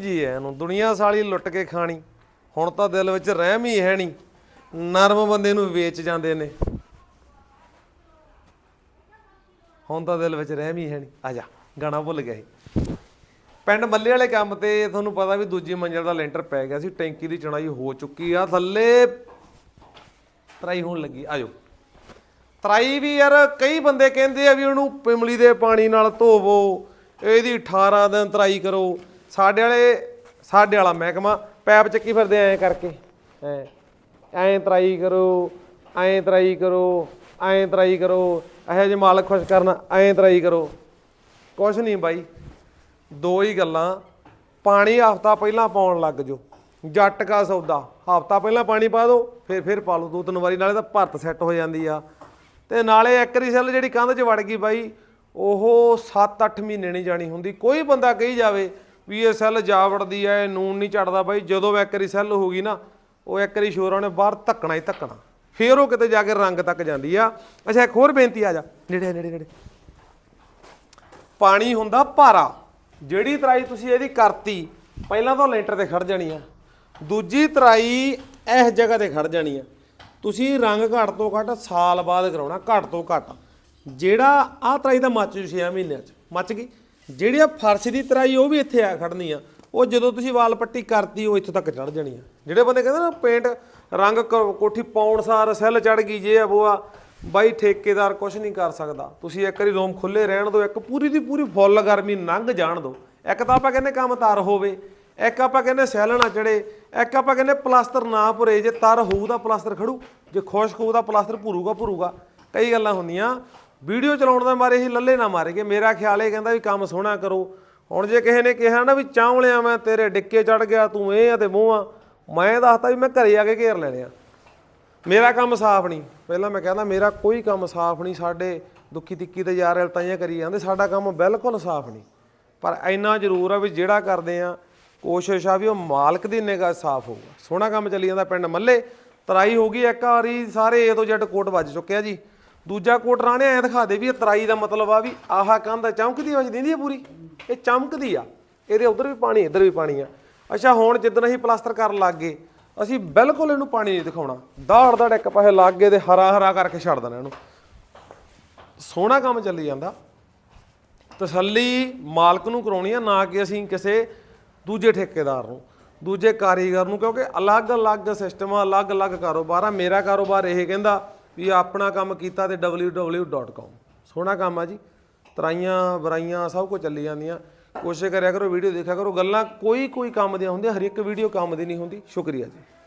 ਜੀ ਐ ਨੂੰ ਦੁਨੀਆ ਸਾਲੀ ਲੁੱਟ ਕੇ ਖਾਣੀ। ਹੁਣ ਤਾਂ ਦਿਲ ਵਿੱਚ ਰਹਿਮ ਹੀ ਹੈ ਨਹੀਂ। ਨਰਮ ਬੰਦੇ ਨੂੰ ਵੇਚ ਜਾਂਦੇ ਨੇ। ਹੁਣ ਤਾਂ ਦਿਲ ਵਿੱਚ ਰਹਿਮ ਹੀ ਹੈ ਨਹੀਂ। ਆ ਜਾ, ਗਾਣਾ ਭੁੱਲ ਗਿਆ ਸੀ। ਪਿੰਡ ਮੱਲੇ ਵਾਲੇ ਕੰਮ ਤੇ ਤੁਹਾਨੂੰ ਪਤਾ ਵੀ ਦੂਜੀ ਮੰਜ਼ਲ ਦਾ ਲੈਂਟਰ ਪੈ ਗਿਆ ਸੀ। ਟੈਂਕੀ ਦੀ ਚਣਾਈ ਹੋ ਚੁੱਕੀ ਆ। ਥੱਲੇ ਤਰਾਈ ਹੋਣ ਲੱਗੀ। ਆਜੋ ਤਰਾਈ ਵੀ ਯਾਰ ਕਈ ਬੰਦੇ ਕਹਿੰਦੇ ਆ ਵੀ ਉਹਨੂੰ ਪਿਮਲੀ ਦੇ ਪਾਣੀ ਨਾਲ ਧੋਵੋ। ਇਹਦੀ 18 ਦਿਨ ਤਰਾਈ ਕਰੋ। ਸਾਡੇ ਵਾਲੇ, ਸਾਡੇ ਵਾਲਾ ਮਹਿਕਮਾ ਪੈਪ ਚੱਕੀ ਫਿਰਦੇ ਐ ਕਰਕੇ। ਐ ਐਂ ਤਰਾਈ ਕਰੋ, ਐਂ ਤਰਾਈ ਕਰੋ, ਐਂ ਤਰਾਈ ਕਰੋ, ਇਹੋ ਜਿਹੇ ਮਾਲਕ ਖੁਸ਼ ਕਰਨਾ, ਐਂ ਤਰਾਈ ਕਰੋ। ਕੁਛ ਨਹੀਂ ਬਾਈ, ਦੋ ਹੀ ਗੱਲਾਂ। ਪਾਣੀ ਹਫਤਾ ਪਹਿਲਾਂ ਪਾਉਣ ਲੱਗ ਜੋ ਜੱਟ ਕਾ ਸੌਦਾ। ਹਫਤਾ ਪਹਿਲਾਂ ਪਾਣੀ ਪਾ ਦਿਓ ਫਿਰ ਫਿਰ ਪਾ ਲਓ। ਦੋ ਤਿੰਨ ਵਾਰੀ ਨਾਲੇ ਤਾਂ ਭਰਤ ਸੈੱਟ ਹੋ ਜਾਂਦੀ ਆ। ਤੇ ਨਾਲੇ ਐਕਰੀ ਸੈੱਲ ਜਿਹੜੀ ਕੰਧ 'ਚ ਵੜ ਗਈ ਬਾਈ, ਉਹ 7-8 ਮਹੀਨੇ ਨਹੀਂ ਜਾਣੀ ਹੁੰਦੀ। ਕੋਈ ਬੰਦਾ ਕਹੀ ਜਾਵੇ ਵੀ ਇਹ ਸੈੱਲ ਜਾ ਵੜਦੀ ਐ ਨੂਨ ਨਹੀਂ ਚੜਦਾ ਬਾਈ। ਜਦੋਂ ਐਕਰੀ ਸੈੱਲ ਹੋ ਗਈ ਨਾ, ਉਹ ਐਕਰੀ ਸ਼ੋਰਾਂ ਨੇ ਬਾਹਰ ਧੱਕਣਾ ਹੀ ਧੱਕਣਾ। ਫੇਰ ਉਹ ਕਿਤੇ ਜਾ ਕੇ ਰੰਗ ਤੱਕ ਜਾਂਦੀ ਆ। ਅੱਛਾ, ਇੱਕ ਹੋਰ ਬੇਨਤੀ ਆ ਜਾ। ਨੇੜੇ ਨੇੜੇ ਨੇੜੇ। ਪਾਣੀ ਹੁੰਦਾ ਭਾਰਾ। ਜਿਹੜੀ ਤਰਾਈ ਤੁਸੀਂ ਇਹਦੀ ਕਰਤੀ, ਪਹਿਲਾਂ ਤਾਂ ਲੈਂਟਰ ਤੇ ਖੜ ਜਾਣੀ ਆ। ਦੂਜੀ ਤਰਾਈ ਇਸ ਜਗ੍ਹਾ ਤੇ ਖੜ ਜਾਣੀ ਆ। ਤੁਸੀਂ ਰੰਗ ਘੱਟ ਤੋਂ ਘੱਟ ਸਾਲ ਬਾਅਦ ਕਰਾਉਣਾ, ਘੱਟ ਤੋਂ ਘੱਟ। ਜਿਹੜਾ ਆਹ ਤਰਾਈ ਦਾ ਮੱਚ ਜੂ 6 ਮਹੀਨਿਆਂ ਚ। ਮੱਚ ਗਈ। ਜਿਹੜੀ ਆ ਫਰਸ਼ ਦੀ ਤਰਾਈ ਉਹ ਵੀ ਇੱਥੇ ਆ ਖੜਨੀ ਆ, ਉਹ ਜਦੋਂ ਤੁਸੀਂ ਵਾਲ ਪੱਟੀ ਕਰਤੀ, ਉਹ ਇੱਥੋਂ ਤੱਕ ਚੜ ਜਾਣੀ ਆ। ਜਿਹੜੇ ਬੰਦੇ ਕਹਿੰਦੇ ਨਾ, ਪੇਂਟ ਰੰਗ ਕੋਠੀ ਪਾਉਣ ਸਾਰ ਸੈੱਲ ਚੜ ਗਈ ਜੇ ਆ ਉਹ ਆ ਬਾਈ ਠੇਕੇਦਾਰ ਕੁਝ ਨਹੀਂ ਕਰ ਸਕਦਾ। ਤੁਸੀਂ ਇੱਕ ਵਾਰੀ ਰੂਮ ਖੁੱਲੇ ਰਹਿਣ ਦਿਓ, ਇੱਕ ਪੂਰੀ ਦੀ ਪੂਰੀ ਫੁੱਲ ਗਰਮੀ ਲੰਘ ਜਾਣ ਦਿਓ। ਇੱਕ ਤਾਂ ਆਪਾਂ ਕਹਿੰਦੇ ਕੰਮ ਤਾਰ ਹੋਵੇ, ਇੱਕ ਆਪਾਂ ਕਹਿੰਦੇ ਸੈੱਲ ਨਾ ਚੜੇ ਇੱਕ ਆਪਾਂ ਕਹਿੰਦੇ ਪਲਾਸਟਰ ਨਾ ਭੁਰੇ, ਜੇ ਤਰ ਹੋਊ ਤਾਂ ਪਲਾਸਟਰ ਖੜੂ ਜੇ ਖੁਸ਼ਕ ਹੋਊ ਤਾਂ ਪਲਾਸਟਰ ਭੁਰੂਗਾ ਭੁਰੂਗਾ। ਕਈ ਗੱਲਾਂ ਹੁੰਦੀਆਂ ਵੀਡੀਓ ਚਲਾਉਣ ਦਾ ਮਾਰੇ ਹੀ ਲੱਲੇ ਨਾ ਮਾਰੇ ਮਾਰੇਗੇ। ਮੇਰਾ ਖਿਆਲ ਇਹ ਕਹਿੰਦਾ ਵੀ ਕੰਮ ਸੋਹਣਾ ਕਰੋ। ਹੁਣ ਜੇ ਕਿਸੇ ਨੇ ਕਿਹਾ ਨਾ ਵੀ ਚਾਂਵਲਿਆ ਮੈਂ ਤੇਰੇ ਡਿੱਕੇ ਚੜ ਗਿਆ, ਤੂੰ ਇਹ ਆ ਤੇ ਮੂੰਹ ਆ, ਮੈਂ ਦੱਸਦਾ ਵੀ ਮੈਂ ਘਰੇ ਆ ਕੇ ਘੇਰ ਲੈਣੇ ਆ। ਮੇਰਾ ਕੰਮ ਸਾਫ਼ ਨਹੀਂ। ਪਹਿਲਾਂ ਮੈਂ ਕਹਿੰਦਾ ਮੇਰਾ ਕੋਈ ਕੰਮ ਸਾਫ਼ ਨਹੀਂ, ਸਾਡੇ ਦੁੱਖੀ ਤਿੱਕੀ ਤੇ ਯਾਰ ਤਾਈਆਂ ਕਰੀ ਜਾਂਦੇ, ਸਾਡਾ ਕੰਮ ਬਿਲਕੁਲ ਸਾਫ਼ ਨਹੀਂ। ਪਰ ਇੰਨਾ ਜ਼ਰੂਰ ਆ ਵੀ ਜਿਹੜਾ ਕਰਦੇ ਆ, ਕੋਸ਼ਿਸ਼ ਆ ਵੀ ਉਹ ਮਾਲਕ ਦੀ ਨਿਗਾਹ ਸਾਫ਼ ਹੋਊਗਾ ਸੋਹਣਾ ਕੰਮ ਚੱਲੀ ਜਾਂਦਾ ਪਿੰਡ ਮੱਲੇ। ਤਰਾਈ ਹੋ ਗਈ ਇੱਕ ਵਾਰੀ, ਸਾਰੇ ਏ ਤੋਂ ਜੱਟ ਕੋਟ ਵੱਜ ਚੁੱਕਿਆ ਜੀ। ਦੂਜਾ ਕੋਟ ਰਾਣੇ ਐ ਦਿਖਾ ਦੇ ਵੀ ਇਹ ਤਰਾਈ ਦਾ ਮਤਲਬ ਆ ਵੀ ਆਹਾ ਕੰਧ ਚਮਕਦੀ ਵੱਜ ਦਿੰਦੀ ਆ ਪੂਰੀ। ਇਹ ਚਮਕਦੀ ਆ। ਇਹਦੇ ਉਧਰ ਵੀ ਪਾਣੀ, ਇੱਧਰ ਵੀ ਪਾਣੀ ਆ। ਅੱਛਾ, ਹੁਣ ਜਿੱਦਣ ਅਸੀਂ ਪਲਾਸਟਰ ਕਰਨ ਲੱਗ ਗਏ, ਅਸੀਂ ਬਿਲਕੁਲ ਇਹਨੂੰ ਪਾਣੀ ਨਹੀਂ ਦਿਖਾਉਣਾ। ਦਾੜ ਦਾੜ ਇੱਕ ਪਾਸੇ ਲੱਗ ਗਏ ਤੇ ਹਰਾ ਹਰਾ ਕਰਕੇ ਛੱਡ ਦੇਣਾ ਇਹਨੂੰ। ਸੋਹਣਾ ਕੰਮ ਚੱਲੀ ਜਾਂਦਾ। ਤਸੱਲੀ ਮਾਲਕ ਨੂੰ ਕਰਾਉਣੀ ਆ, ਨਾ ਕਿ ਅਸੀਂ ਕਿਸੇ ਦੂਜੇ ਠੇਕੇਦਾਰ ਨੂੰ, ਦੂਜੇ ਕਾਰੀਗਰ ਨੂੰ, ਕਿਉਂਕਿ ਅਲੱਗ-ਅਲੱਗ ਸਿਸਟਮ ਆ, ਅਲੱਗ-ਅਲੱਗ ਕਾਰੋਬਾਰ ਆ। ਮੇਰਾ ਕਾਰੋਬਾਰ ਇਹ ਕਹਿੰਦਾ ਵੀ ਆਪਣਾ ਕੰਮ ਕੀਤਾ ਤੇ www.com ਸੋਹਣਾ ਕੰਮ ਆ ਜੀ। ਤਰਾਈਆਂ, ਬਰਾਈਆਂ, ਸਭ ਕੁਝ ਚੱਲੀ ਜਾਂਦੀਆਂ। ਕੋਸ਼ਿਸ਼ ਕਰਿਆ ਕਰੋ, ਵੀਡੀਓ ਦੇਖਿਆ ਕਰੋ। ਗੱਲਾਂ ਕੋਈ ਕੋਈ ਕੰਮ ਦੀਆਂ ਹੁੰਦੀਆਂ ਹਰ ਇੱਕ ਵੀਡੀਓ ਕੰਮ ਦੀ ਨਹੀਂ ਹੁੰਦੀ। ਸ਼ੁਕਰੀਆ ਜੀ।